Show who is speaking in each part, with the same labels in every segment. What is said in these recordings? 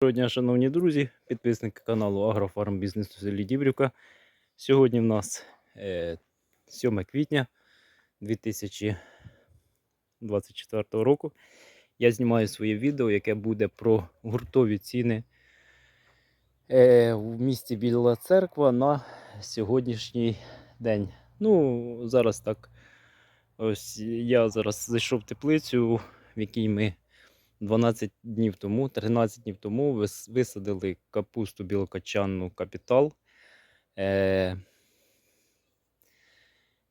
Speaker 1: Доброго дня, шановні друзі, підписники каналу Агрофарм Бізнес у селі Дібрівка. Сьогодні в нас е, 7 квітня 2024 року. Я знімаю своє відео, яке буде про гуртові ціни е, в місті Біла Церква на сьогоднішній день. Ну, зараз так. Ось я зараз зайшов в теплицю, в якій ми 12 днів тому, 13 днів тому висадили капусту білокачанну капітал. Е,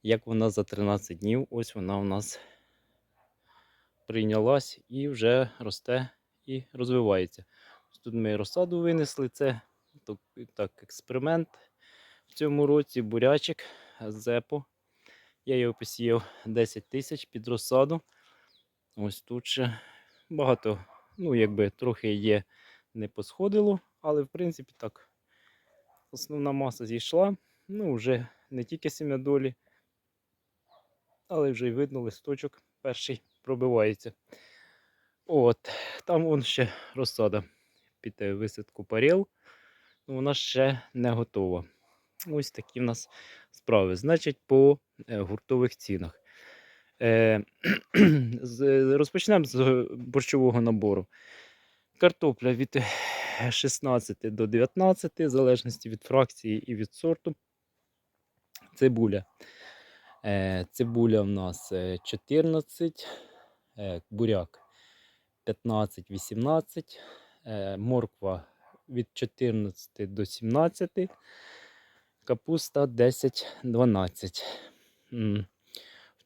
Speaker 1: як вона за 13 днів, ось вона у нас прийнялась і вже росте і розвивається. Тут ми розсаду винесли. Це так, експеримент в цьому році. Бурячик зепо. Я його посіяв 10 тисяч під розсаду. Ось тут ще багато, ну, якби трохи є не посходило, але в принципі так. Основна маса зійшла. Ну, вже не тільки сім'ядолі, але вже й видно, листочок перший пробивається. От, там вон ще розсада під висадку парел. Ну, вона ще не готова. Ось такі в нас справи. Значить, по е, гуртових цінах. Е, розпочнемо з борщового набору. Картопля від е, 16 до 19, в залежності від фракції і від сорту. Цибуля. Е, Цибуля в нас е, 14, е, буряк 15-18, е, морква від 14 до 17, капуста 10-12.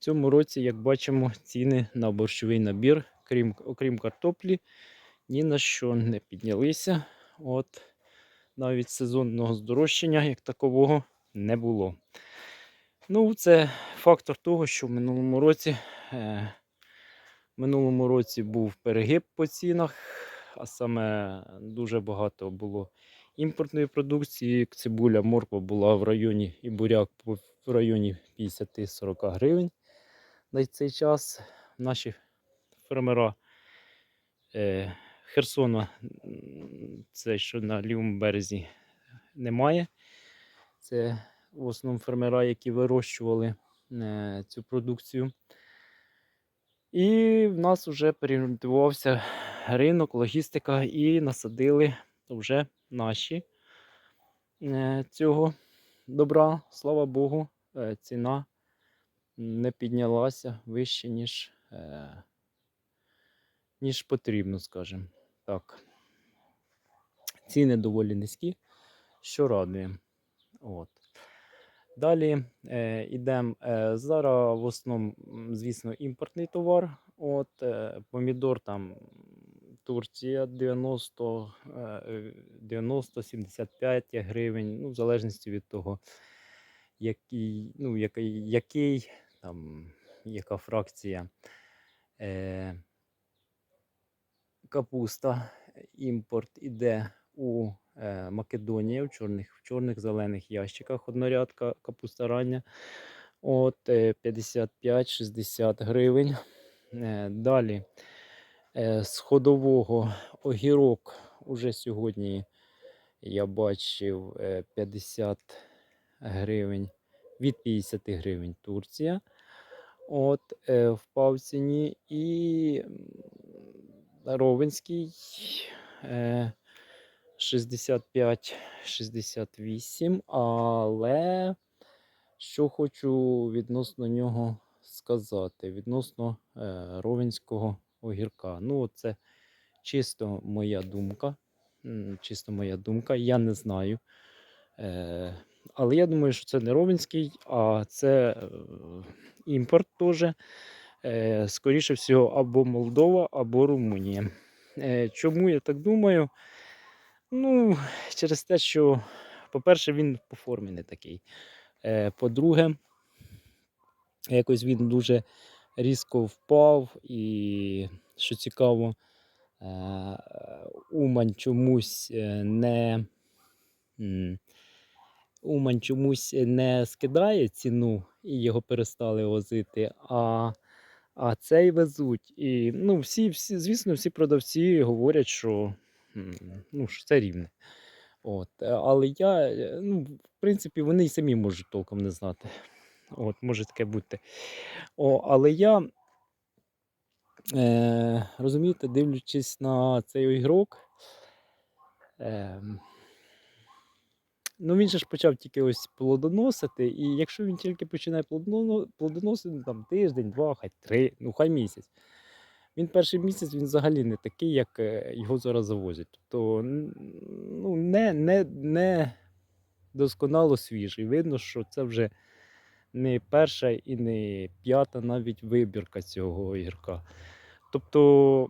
Speaker 1: Цьому році, як бачимо, ціни на борщовий набір, крім, окрім картоплі, ні на що не піднялися. От навіть сезонного здорожчання як такового не було. Ну, це фактор того, що в минулому році, е, в минулому році був перегиб по цінах, а саме дуже багато було імпортної продукції. Цибуля, морква була в районі і буряк в районі 50-40 гривень на цей час. Наші фермера е, Херсона, це що на лівому березі немає. Це в основному фермера, які вирощували е, цю продукцію. І в нас вже переорієнтувався ринок, логістика, і насадили вже наші е, цього добра. Слава Богу, ціна не піднялася вище, ніж, е, ніж потрібно, скажімо так. Ціни доволі низькі, що радує. От. Далі е, йдемо. Е, зараз в основному, звісно, імпортний товар. От, е, помідор там Турція 90, е, 90-75 гривень, ну, в залежності від того, який, ну, який, який там, яка фракція. Е, капуста, імпорт іде у е, Македонії в чорних, в чорних зелених ящиках однорядка капуста рання. От е, 55-60 гривень. Е, Далі е, з ходового огірок уже сьогодні я бачив е, 50 гривень від 50 гривень Турція. От е, впав в ціні і Ровенський е, 65-68, але що хочу відносно нього сказати, відносно е, ровенського огірка. Ну, це чисто моя думка. Чисто моя думка, я не знаю. Е, але я думаю, що це не ровенський, а це е, імпорт теж. Е, скоріше всього, або Молдова, або Румунія. Е, чому я так думаю? Ну, через те, що, по-перше, він по формі не такий. По-друге, якось він дуже різко впав, і, що цікаво, Умань чомусь не. Умань чомусь не скидає ціну і його перестали возити, а, а цей везуть. І ну, всі, всі, звісно, всі продавці говорять, що ну, це рівне. От. е, Але я, е, ну, в принципі, вони й самі можуть толком не знати. От, може таке бути. О, але я, е, розумієте, дивлячись на цей огірок, е, ну він же ж почав тільки ось плодоносити, і якщо він тільки починає плодоносити ну, там тиждень, два, хай три, ну хай місяць. Він перший місяць він взагалі не такий, як е, його зараз завозять. Тобто ну, не, не, не досконало свіжий. Видно, що це вже не перша і не п'ята навіть вибірка цього огірка. Тобто,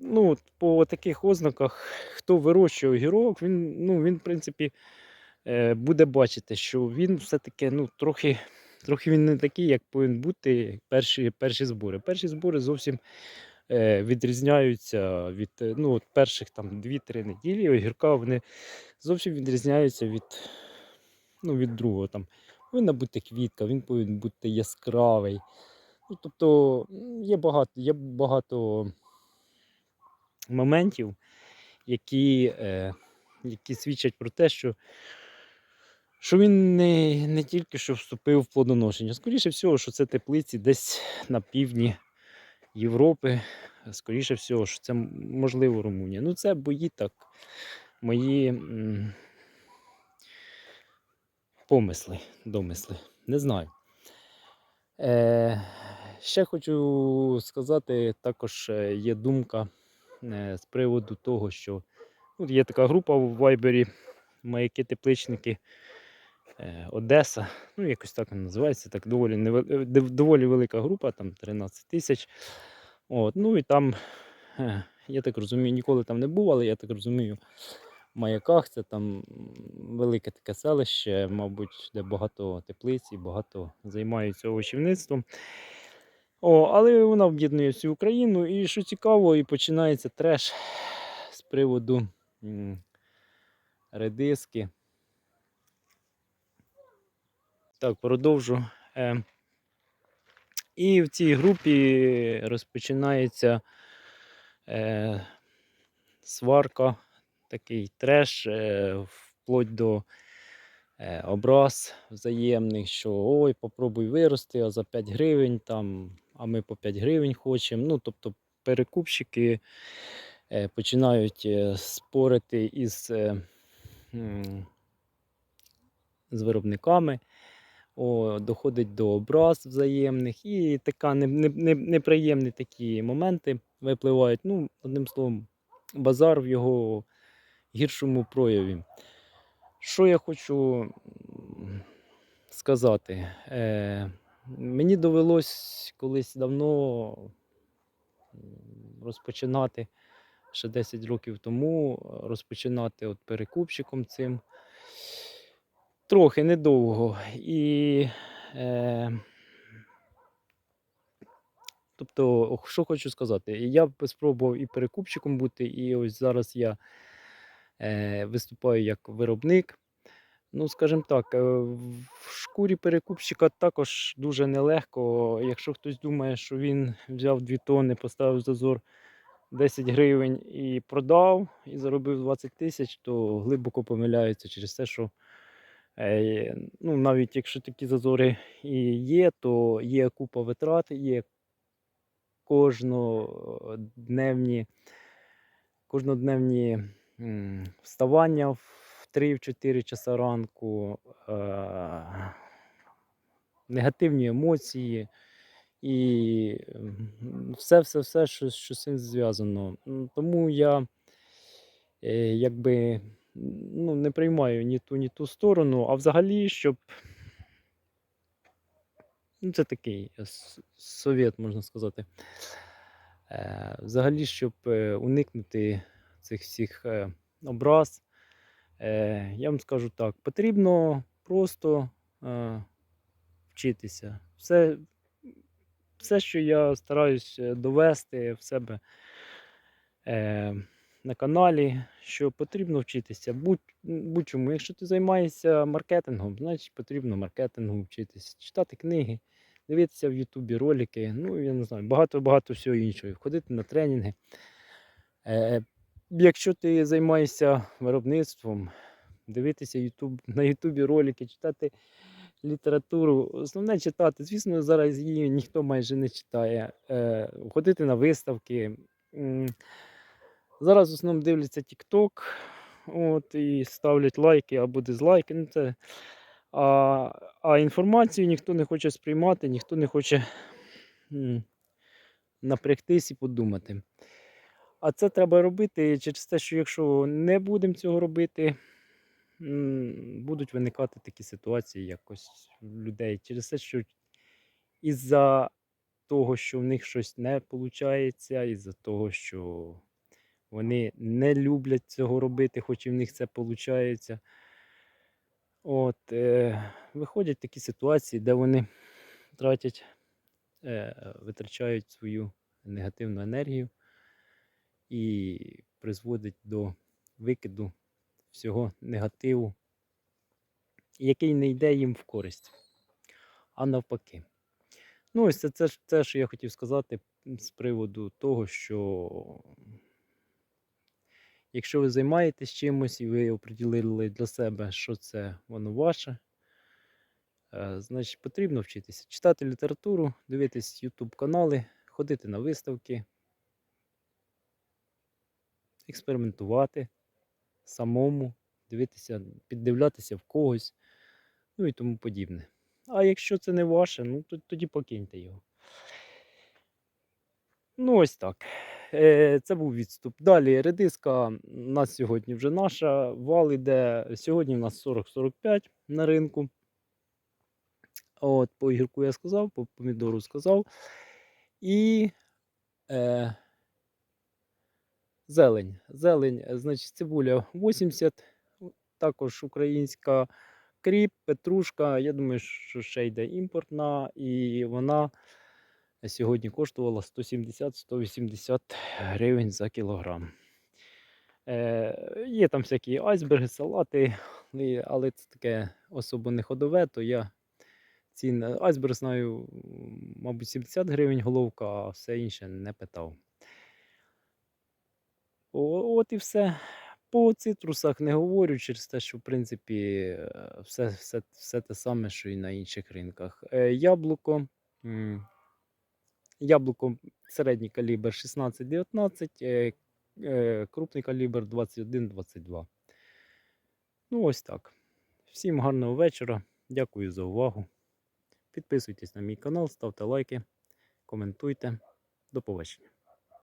Speaker 1: ну, по таких ознаках, хто вирощує огірок, він, ну, він, в принципі, е, буде бачити, що він все-таки ну, трохи, трохи він не такий, як повинен бути перші, перші збори. Перші збори зовсім е, відрізняються від ну, от перших там 2-3 неділі огірка вони зовсім відрізняються від, ну, від другого. Там. Повинна бути квітка, він повинен бути яскравий. Ну, тобто є багато, є багато моментів, які, е, які свідчать про те, що, що він не, не тільки що вступив в плодоношення. Скоріше всього, що це теплиці десь на півдні Європи. Скоріше всього, що це можливо Румунія. Ну, це бої так, мої м, помисли, домисли. Не знаю. Е, ще хочу сказати, також е, є думка з приводу того, що ну, є така група в Вайбері, маяки тепличники е, Одеса. Ну, якось так вона називається. Так доволі, невел- е, доволі велика група, там 13 тисяч. От, ну і там, е, я так розумію, ніколи там не був, але я так розумію, в маяках це там велике таке селище, мабуть, де багато теплиць і багато займаються овочівництвом. О, але вона об'єднує всю Україну. І що цікаво, і починається треш з приводу редиски. Так, продовжу. Е, і в цій групі розпочинається е, сварка, такий треш, е, вплоть до е, образ взаємних, що ой, попробуй вирости, а за 5 гривень там, а ми по 5 гривень хочемо. Ну, тобто перекупщики е, починають е, спорити із, е, з виробниками. О, доходить до образ взаємних і така не, не, не, неприємні такі моменти випливають. Ну, одним словом, базар в його гіршому прояві. Що я хочу сказати? Е, мені довелось колись давно розпочинати ще 10 років тому, розпочинати от перекупщиком цим. Трохи недовго. І е, тобто, що хочу сказати, я спробував і перекупщиком бути, і ось зараз я е, виступаю як виробник. Ну, скажімо так, е, в шкурі перекупщика також дуже нелегко. Якщо хтось думає, що він взяв 2 тонни, поставив зазор 10 гривень і продав, і заробив 20 тисяч, то глибоко помиляються через те, що е, ну, навіть якщо такі зазори і є, то є купа витрат, є кожнодневні, кожнодневні вставання в 3-4 часа ранку, е, негативні емоції і все, все, все, що, що з цим зв'язано. Тому я е, якби ну, не приймаю ні ту, ні ту сторону, а взагалі, щоб. Ну, це такий совєт, можна сказати. Е, взагалі, щоб е, уникнути цих всіх е, образ, е, я вам скажу так: потрібно просто е, вчитися. Все, все, що я стараюсь е, довести в себе на каналі, що потрібно вчитися будь, будь-чому. Якщо ти займаєшся маркетингом, значить потрібно маркетингу вчитися, читати книги, дивитися в Ютубі ролики, ну я не знаю, багато-багато всього іншого. Ходити на тренінги. Якщо ти займаєшся виробництвом, дивитися YouTube, на Ютубі ролики, читати літературу, основне читати. Звісно, зараз її ніхто майже не читає. Е, ходити на виставки. Зараз в основному дивляться TikTok, от, і ставлять лайки або дизлайки. Ну, це, а, а інформацію ніхто не хоче сприймати, ніхто не хоче напрягтись і подумати. А це треба робити через те, що якщо не будемо цього робити, будуть виникати такі ситуації якось в людей. Через те, що із-за того, що в них щось не виходить, із-за того, що вони не люблять цього робити, хоч і в них це виходить. От, е, виходять такі ситуації, де вони тратять, е, витрачають свою негативну енергію і призводить до викиду всього негативу, який не йде їм в користь, а навпаки. Ну, ось це, це, це, що я хотів сказати з приводу того, що якщо ви займаєтесь чимось і ви оприділили для себе, що це воно ваше, е, значить потрібно вчитися читати літературу, дивитись YouTube канали, ходити на виставки, експериментувати самому, дивитися, піддивлятися в когось, ну і тому подібне. А якщо це не ваше, ну то тоді покиньте його. Ну, ось так. Е, Це був відступ. Далі редиска у нас сьогодні вже наша. Вал іде. Сьогодні у нас 40-45 на ринку. От, по огірку я сказав, по помідору сказав. І е, зелень. Зелень, е, значить, цибуля 80, також українська кріп, петрушка. Я думаю, що ще йде імпортна, і вона сьогодні коштувала 170-180 гривень за кілограм. Е, є там всякі айсберги, салати, але це таке особо не ходове, то я цін айсберг знаю, мабуть, 70 гривень головка, а все інше не питав. От і все. По цитрусах не говорю через те, що в принципі е, все, все, все те саме, що і на інших ринках. Е, Яблуко. Яблуко середній калібр 16-19, е, е, крупний калібр 21-22. Ну, ось так. Всім гарного вечора. Дякую за увагу. Підписуйтесь на мій канал, ставте лайки, коментуйте. До побачення.